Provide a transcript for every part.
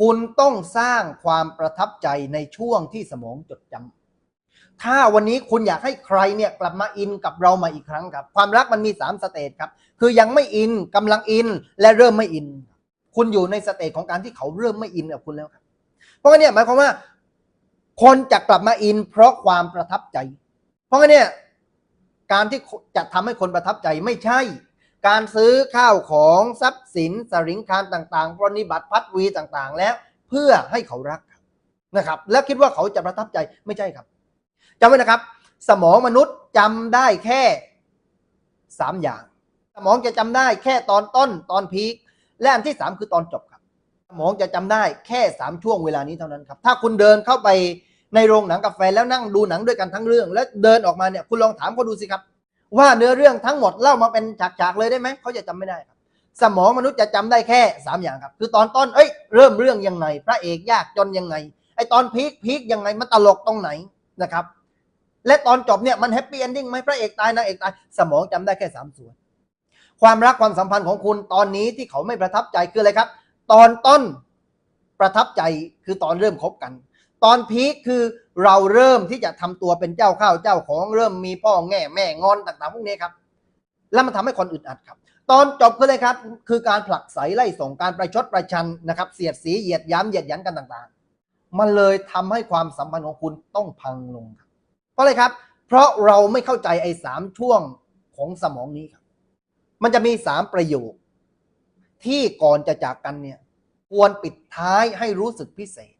คุณต้องสร้างความประทับใจในช่วงที่สมองจดจำ ถ้าวันนี้คุณอยากให้ใครเนี่ยกลับมาอินกับเรามาอีกครั้งครับ ความรักมันมีสามสเตจครับ คือยังไม่อินกำลังอินและเริ่มไม่อิน คุณอยู่ในสเตจของการที่เขาเริ่มไม่อินกับคุณแล้วครับ เพราะงั้นเนี่ยหมายความว่า คนจะกลับมาอิน เพราะความประทับใจ เพราะงั้นเนี่ยการที่จะทำให้คนประทับใจไม่ใช่ การซื้อข้าวของทรัพย์สินสริงคารต่างๆปรนิบัติพัดวีต่างๆ แล้วเพื่อให้เขารักนะครับ แล้วคิดว่าเขาจะประทับใจไม่ใช่ครับจำไว้นะครับ สมองมนุษย์จำได้แค่สามอย่าง สมองจะจำได้แค่ตอนต้นตอนพีคและอันที่สามคือตอนจบครับ สมองจะจำได้แค่สามช่วงเวลานี้เท่านั้นครับ ถ้าคุณเดินเข้าไปในโรงหนังกาแฟแล้วนั่งดูหนังด้วยกันทั้งเรื่อง แล้วเดินออกมาเนี่ยคุณลองถามเขาดูสิครับ ว่าเนื้อเรื่องทั้งหมดเล่ามาเป็นฉากๆเลยได้ไหมเขาจะจำไม่ได้ครับ สมองมนุษย์จะจำได้แค่สามอย่างครับ คือตอนต้นเอ้ยเริ่มเรื่องยังไง พระเอกยากจนยังไงไอตอนพีคพีคยังไงมันตลกตรงไหนนะครับ และตอนจบเนี่ยมันแฮปปี้เอนดิ้งไหมพระเอกตายนางเอกตายสมองจำได้แค่สามส่วน ความรักความสัมพันธ์ของคุณตอนนี้ที่เขาไม่ประทับใจคืออะไรครับ ตอนต้นประทับใจคือตอนเริ่มคบกัน ตอนพีคคือเราเริ่มที่จะทำตัวเป็นเจ้าข้าวเจ้าของเริ่มมีพ่อแง่แม่งอนต่างๆพวกนี้ครับ แล้วมันทำให้คนอึดอัดครับ ตอนจบคืออะไรครับ คือการผลักไสไล่ส่งการประชดประชันนะครับเสียดสีเหยียดย้ำเหยียดยันกันต่างๆ มันเลยทำให้ความสัมพันธ์ของคุณต้องพังลงครับเพราะอะไรครับ เพราะเราไม่เข้าใจไอ้สามช่วงของสมองนี้ครับ มันจะมีสามประโยค ที่ก่อนจะจากกันเนี่ย ควรปิดท้ายให้รู้สึกพิเศษ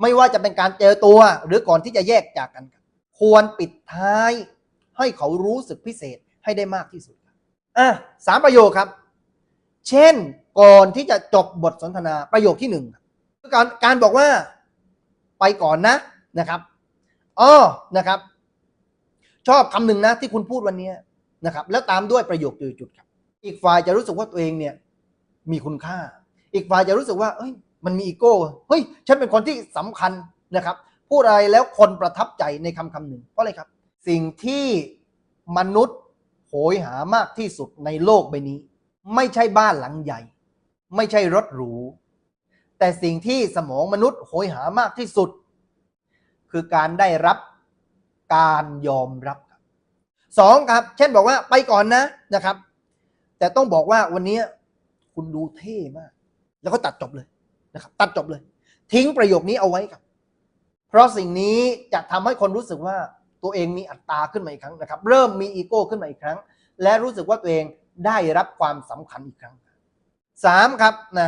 ไม่ว่าจะเป็นการเจอตัว หรือก่อนที่จะแยกจากกัน ควรปิดท้าย ให้เขารู้สึกพิเศษให้ได้มากที่สุดอะสามประโยคครับ เช่นก่อนที่จะจบบทสนทนาประโยคที่หนึ่งคือการการบอกว่าไปก่อนนะนะครับอ้อนะครับ ชอบคำหนึ่งนะที่คุณพูดวันนี้นะครับ แล้วตามด้วยประโยคจุดๆครับ อีกฝ่ายจะรู้สึกว่าตัวเองเนี่ย มีคุณค่า อีกฝ่ายจะรู้สึกว่า เอ้ย มันมีอีโก้เฮ้ยฉันเป็นคนที่สำคัญนะครับพูดอะไรแล้วคนประทับใจในคำคำหนึ่งเพราะอะไรครับ สิ่งที่มนุษย์โหยหามากที่สุดในโลกใบนี้ ไม่ใช่บ้านหลังใหญ่ ไม่ใช่รถหรู แต่สิ่งที่สมองมนุษย์โหยหามากที่สุด คือการได้รับการยอมรับครับสองครับ เช่นบอกว่าไปก่อนนะนะครับ แต่ต้องบอกว่าวันนี้คุณดูเท่มาก แล้วก็ตัดจบเลย นะครับตัดจบเลย ทิ้งประโยคนี้เอาไว้ครับ เพราะสิ่งนี้จะทำให้คนรู้สึกว่าตัวเองมีอัตราขึ้นมาอีกครั้งนะครับ เริ่มมีอีโก้ขึ้นมาอีกครั้ง และรู้สึกว่าตัวเองได้รับความสำคัญอีกครั้งสามครับนะ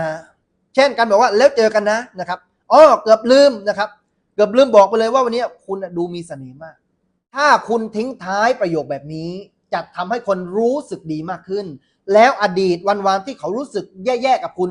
เช่นการบอกว่าแล้วเจอกันนะนะครับอ๋อเกือบลืมนะครับ เกือบลืมบอกไปเลยว่าวันนี้คุณดูมีเสน่ห์มาก ถ้าคุณทิ้งท้ายประโยคแบบนี้จะทำให้คนรู้สึกดีมากขึ้น แล้วอดีตวันๆที่เขารู้สึกแย่ๆกับคุณ